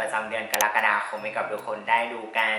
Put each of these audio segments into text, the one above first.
ประจำเดือนกรกฎาคมให้กับทุกคนได้ดูกัน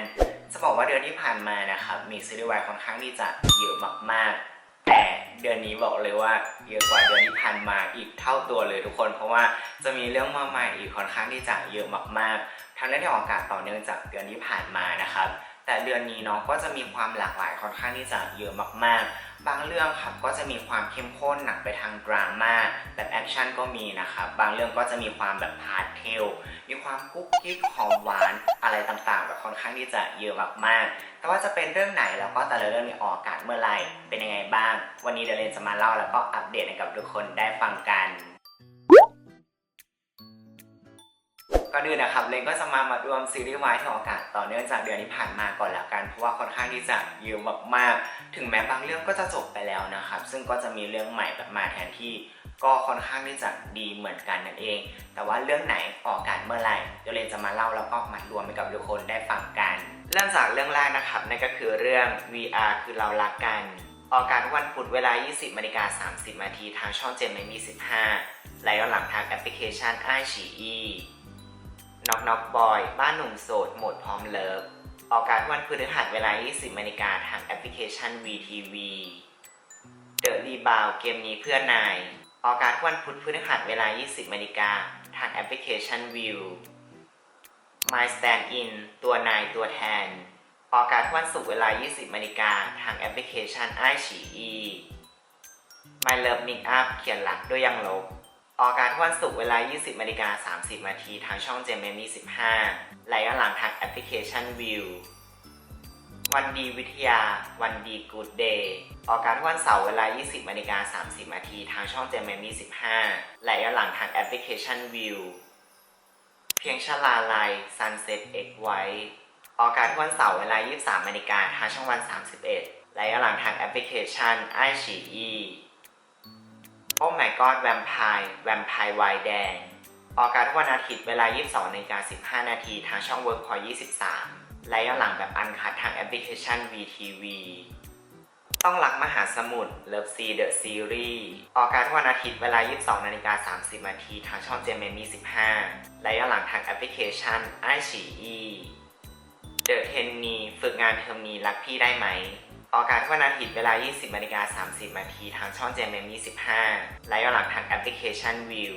จะบอกว่าเดือนที่ผ่านมานะครับมีซีรีส์วายค่อนข้างที่จะเยอะมากๆ แต่เดือนนี้บอกเลยว่าเยอะกว่าเดือนที่ผ่านมาอีกเท่าตัวเลยทุกคน เพราะว่าจะมีเรื่องมาใหม่อีกค่อนข้างที่จะเยอะมากๆทั้งเรื่องที่ออกอากาศต่อเนื่องจากเดือนที่ผ่านมานะครับแต่เดือนนี้เนาะก็จะมีความหลากหลายค่อนข้างที่จะเยอะมากๆ บางเรื่องครับก็จะมีความเข้มข้นหนักไปทางดราม่าแบบแอคชั่นก็มีนะครับบางเรื่องก็จะมีความแบบพาร์ทเทลมีความกุ๊กกิ๊กหอมหวานอะไรต่างๆแบบค่อนข้างที่จะเยอะมากๆ แต่ว่าจะเป็นเรื่องไหนแล้วก็แต่ละเรื่องมีออกอากาศเมื่อไหร่เป็นยังไงบ้าง วันนี้เดลเรนจะมาเล่าแล้วก็อัปเดตให้กับทุกคนได้ฟังกัน ก็ดูนะครับเลนก็จะมามารวมซีรีส์วายที่ออกอากาศต่อเนื่องจากเดือนที่ผ่านมาก่อนแล้วกัน เพราะว่าค่อนข้างที่จะเยอะมาก ถึงแม้บางเรื่องก็จะจบไปแล้วนะครับ ซึ่งก็จะมีเรื่องใหม่แบบมาแทนที่ก็ค่อนข้างที่จะดีเหมือนกันนั่นเอง แต่ว่าเรื่องไหนออกอากาศเมื่อไหร่เดี๋ยวเรนจะมาเล่าแล้วก็มารวมให้กับทุกคนได้ฟังกันเริ่มจากเรื่องแรกนะครับนั่นก็คือเรื่อง VR คือเรารักกันออกอากาศวันพุธเวลา 20นาฬิกา30นาทีทางช่องเจมมี15และย้อนหลังทางแอปพลิเคชัน i อ e น็อกน็อกบอย บ้านหนุ่มโสด โหมดพร้อมเลิฟ ออกอากาศวันพฤหัสเวลา 20นาฬิกาทางแอปพลิเคชัน VTV เดอะรีบาวเกมนี้เพื่อนาย ออกอากาศวันพุธพฤหัสเวลา 20นาฬิกาทางแอปพลิเคชัน View My Stand In ตัวนายตัวแทน ออกอากาศวันศุกร์เวลา 20นาฬิกาทางแอปพลิเคชัน i อ e My Love Mix Up เขียนหลักด้วยยังลบ ออกอากาศทุกวันศุกร์เวลา 20นาฬิกา30นาทีทางช่อง JMM 15และย้อนหลังทางแอปพลิเคชัน View วันดีวิทยา วันดีกูดเดย์ ออกอากาศทุกวันเสาร์เวลา 20นาฬิกา30นาทีทางช่อง JMM 15และย้อนหลังทางแอปพลิเคชัน View เพียงชลาลัย Sunset X White ออกอากาศทุกวันเสาร์เวลา 23นาฬิกาทางช่องวัน 31และย้อนหลังทางแอปพลิเคชัน i อ e โอ้ my god แวมไพร์แวมไพร์วายแดง ออกอากาศทุกวันอาทิตย์เวลา 22นาฬิกา15 นาทีทางช่อง Workpoint 23 และย้อนหลังแบบอันคัดทางแอปพลิเคชัน VTV ต้องรักมหาสมุทร Love Sea The Series ออกอากาศทุกวันอาทิตย์เวลา 22นาฬิกา30นาทีทางช่อง JMM 25และย้อนหลังทางแอปพลิเคชัน i อ e The Ten Me ฝึกงานเทอมนี้รักพี่ได้ไหม ออกอากาศทุกวันอาทิตย์เวลา 20นาฬิกา30นาทีทางช่อง JMM 25 และย้อนหลังทางแอปพลิเคชัน View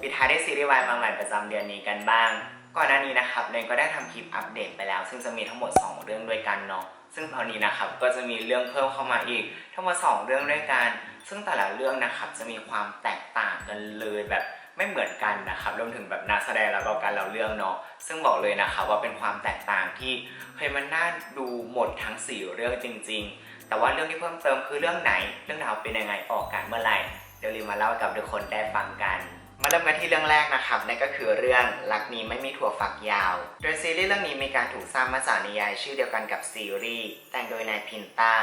ปิดท้ายด้วยซีรีส์วายมาใหม่ประจำเดือนนี้กันบ้าง ก่อนหน้านี้นะครับเรนก็ได้ทำคลิปอัปเดตไปแล้ว ซึ่งจะมีทั้งหมด 2 เรื่องด้วยกันเนาะซึ่งตอนนี้นะครับก็จะมีเรื่องเพิ่มเข้ามาอีก ทั้งหมด 2 เรื่องด้วยกัน ซึ่งแต่ละเรื่องนะครับจะมีความแตกต่างกันเลยแบบ ไม่เหมือนกันนะครับรวมถึงแบบนักแสดงแล้วก็การเล่าเรื่องเนาะซึ่งบอกเลยนะครับว่าเป็นความแตกต่างที่เฮ้ยมันน่าดูหมดทั้ง4เรื่องจริง ๆ แต่ว่าเรื่องที่เพิ่มเติมคือเรื่องไหน เรื่องราวเป็นยังไงออกกันเมื่อไหร่เดี๋ยวรีมาเล่ากับทุกคนได้ฟังกันมาเริ่มกันที่เรื่องแรกนะครับนั่นก็คือเรื่องรักนี้ไม่มีถั่วฝักยาว โดยซีรีส์เรื่องนี้มีการถูกสร้างมาจากนิยายชื่อเดียวกันกับซีรีส์แต่งโดยนายพินต้า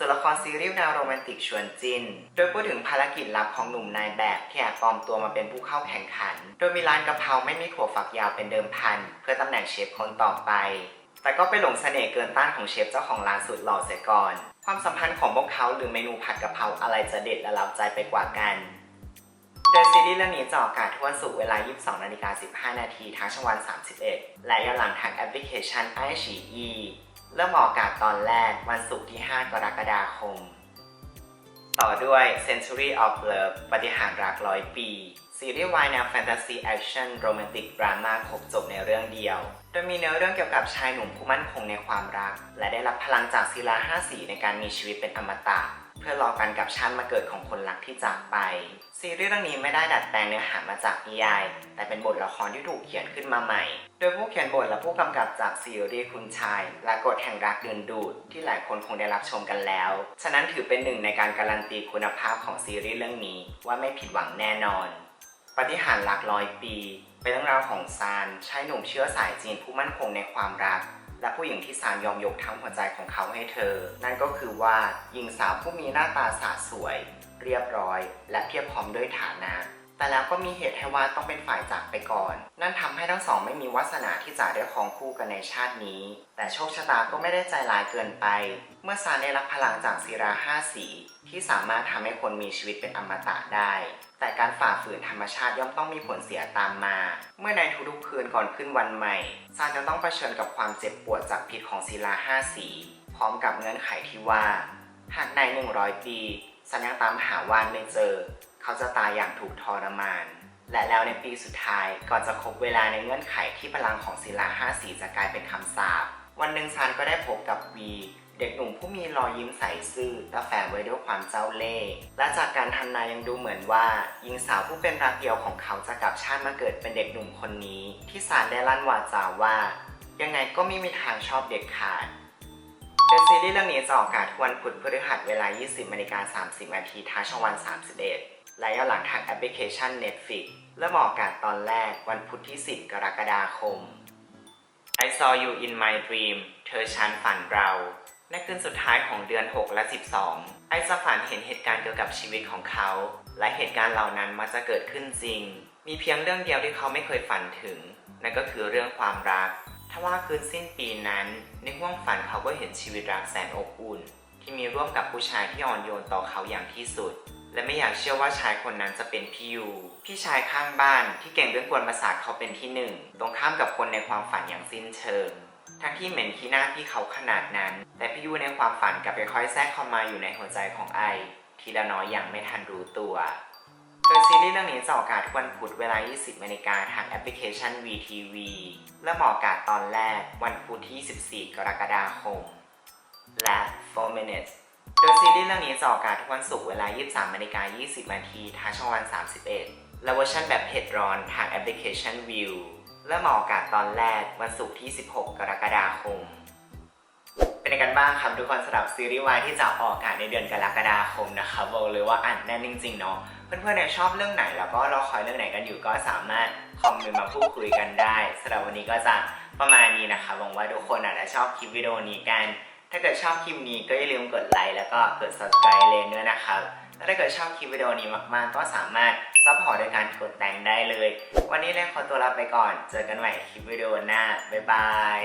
ส่วนละครซีรีส์แนวโรแมนติกชวนจิน โดยพูดถึงภารกิจลับของหนุ่มนายแบบที่แอบปลอมตัวมาเป็นผู้เข้าแข่งขัน โดยมีร้านกะเพราไม่มีถั่วฝักยาวเป็นเดิมพัน เพื่อตำแหน่งเชฟคนต่อไป แต่ก็ไปหลงเสน่ห์เกินต้านของเชฟเจ้าของร้านสุดหล่อเสียก่อน ความสัมพันธ์ของพวกเขาหรือเมนูผัดกะเพราอะไรจะเด็ดและเล้าใจไปกว่ากันโดยซีรีส์เรื่องนี้จะออกอากาศทุกวันศุกร์เวลา 22นาฬิกา15 นาทีทางช่องวัน 31 และย้อนหลังทางแอปพลิเคชัน i อ e เริ่มออกอากาศตอนแรกวันศุกร์ที่ 5 กรกฎาคม ต่อด้วย Century of Love ปฏิหารรักร้อยปี ซีรีส์วายแนวแฟนตาซีแอคชั่นโรแมนติกดราม่าครบจบในเรื่องเดียว โดยมีเนื้อเรื่องเกี่ยวกับชายหนุ่มผู้มั่นคงในความรัก และได้รับพลังจากศิลาห้าสีในการมีชีวิตเป็นอมตะ เพื่อรอกันกับชาติมาเกิดของคนรักที่จากไป ซีรีส์เรื่องนี้ไม่ได้ดัดแปลงเนื้อหามาจากนิยายแต่เป็นบทละครที่ถูกเขียนขึ้นมาใหม่ โดยผู้เขียนบทและผู้กำกับจากซีรีส์คุณชาย และกฎแห่งรักดึงดูด ที่หลายคนคงได้รับชมกันแล้ว ฉะนั้นถือเป็นหนึ่งในการการันตีคุณภาพของซีรีส์เรื่องนี้ว่าไม่ผิดหวังแน่นอน ปฏิหารหลักร้อยปี เป็นเรื่องราวของซานชายหนุ่มเชื้อสายจีนผู้มั่นคงในความรักและผู้หญิงที่ซานยอมยกทั้งหัวใจของเขาให้เธอ นั่นก็คือว่าหญิงสาวผู้มีหน้าตาสาสวย เรียบร้อย และเพียบพร้อมด้วยฐานะ แต่แล้วก็มีเหตุให้ว่าต้องเป็นฝ่ายจากไปก่อน นั่นทำให้ทั้งสองไม่มีวาสนาที่จะได้ครองคู่กันในชาตินี้ แต่โชคชะตาก็ไม่ได้ใจร้ายเกินไป เมื่อซานได้รับพลังจากศิราห้าสี ที่สามารถทำให้คนมีชีวิตเป็นอมตะได้แต่การฝ่าฝืนธรรมชาติย่อมต้องมีผลเสียตามมา เมื่อในทุกๆคืนก่อนขึ้นวันใหม่ ซานจะต้องเผชิญกับความเจ็บปวดจากพิษของศิลาห้าสี พร้อมกับเงื่อนไขที่ว่า หากใน 100 ปี ซันยังตามหาวานไม่เจอ เขาจะตายอย่างถูกทรมาน และแล้วในปีสุดท้ายก่อนจะครบเวลาในเงื่อนไขที่พลังของศิลาห้าสีจะกลายเป็นคำสาปวันหนึ่งซันก็ได้พบกับวีเด็กหนุ่มผู้มีรอยยิ้มใสซื่อแต่แฝงไว้ด้วยความเจ้าเล่ห์และจากการทำนายยังดูเหมือนว่าหญิงสาวผู้เป็นรักเดียวของเขาจะกลับชาติมาเกิดเป็นเด็กหนุ่มคนนี้ ที่สารได้ลั่นวาจาว่า ยังไงก็ไม่มีทางชอบเด็กขาด โดยซีรีส์เรื่องนี้จะออกอากาศทุกวันพุธพฤหัสเวลา 20นาฬิกา30นาทีทางช่องวัน 31 และย้อนหลังทางแอปพลิเคชัน Netflix และออกอากาศตอนแรกวันพุธที่ 10 กรกฎาคม I saw you in my dream เธอฉันฝันเรา ในคืนสุดท้ายของเดือน 6 และ 12 ไอจะฝันเห็นเหตุการณ์เกี่ยวกับชีวิตของเขา และเหตุการณ์เหล่านั้นมักจะเกิดขึ้นจริง มีเพียงเรื่องเดียวที่เขาไม่เคยฝันถึง นั่นก็คือเรื่องความรัก ถ้าว่าคืนสิ้นปีนั้น ในห้วงฝันเขาก็เห็นชีวิตรักแสนอบอุ่น ที่มีร่วมกับผู้ชายที่อ่อนโยนต่อเขาอย่างที่สุด และไม่อยากเชื่อว่าชายคนนั้นจะเป็นพี่ยูพี่ชายข้างบ้านที่เก่งเรื่องกวนประสาทเขาเป็นที่หนึ่งตรงข้ามกับคนในความฝันอย่างสิ้นเชิงทั้งที่เหม็นขี้หน้าพี่เขาขนาดนั้น แต่พี่ยูในความฝันกลับไปค่อยแทรกเข้ามาอยู่ในหัวใจของไอทีละน้อยอย่างไม่ทันรู้ตัว ซีรีส์เรื่องนี้จะออกอากาศทุกวันพุธเวลา 20นาฬิกาทางแอปพลิเคชัน VTV และออกอากาศตอนแรกวันพุธที่24กรกฎาคม และ 4 minutes โดยซีรีส์เรื่องนี้จะออกอากาศทุกวันศุกร์เวลา 23นาฬิกา20นาทีทางช่องวัน 31 และเวอร์ชันแบบเผ็ดร้อนทางแอปพลิเคชัน View และออกอากาศตอนแรกวันศุกร์ที่ 16 กรกฎาคม เป็นกันบ้างครับทุกคนสำหรับซีรีส์วายที่จะออกอากาศในเดือนกรกฎาคมนะครับบอกเลยว่าอ่านแน่นจริงๆเนาะเพื่อนๆเนี่ยชอบเรื่องไหนแล้วก็รอคอยเรื่องไหนกันอยู่ก็สามารถคอมเมนต์มาพูดคุยกันได้สำหรับวันนี้ก็จะประมาณนี้นะคะหวังว่าทุกคนอาจจะชอบคลิปวิดีโอนี้กัน ถ้าเกิดชอบคลิปนี้ก็อย่าลืมกดไลค์แล้วก็กด subscribe เลยด้วยนะครับและถ้าเกิดชอบคลิปวิดีโอนี้มากๆ ก็สามารถซัพพอร์ตโดยการกดแต่งได้เลย วันนี้เล่นขอตัวลาไปก่อน เจอกันใหม่คลิปวิดีโอหน้า บ๊ายบาย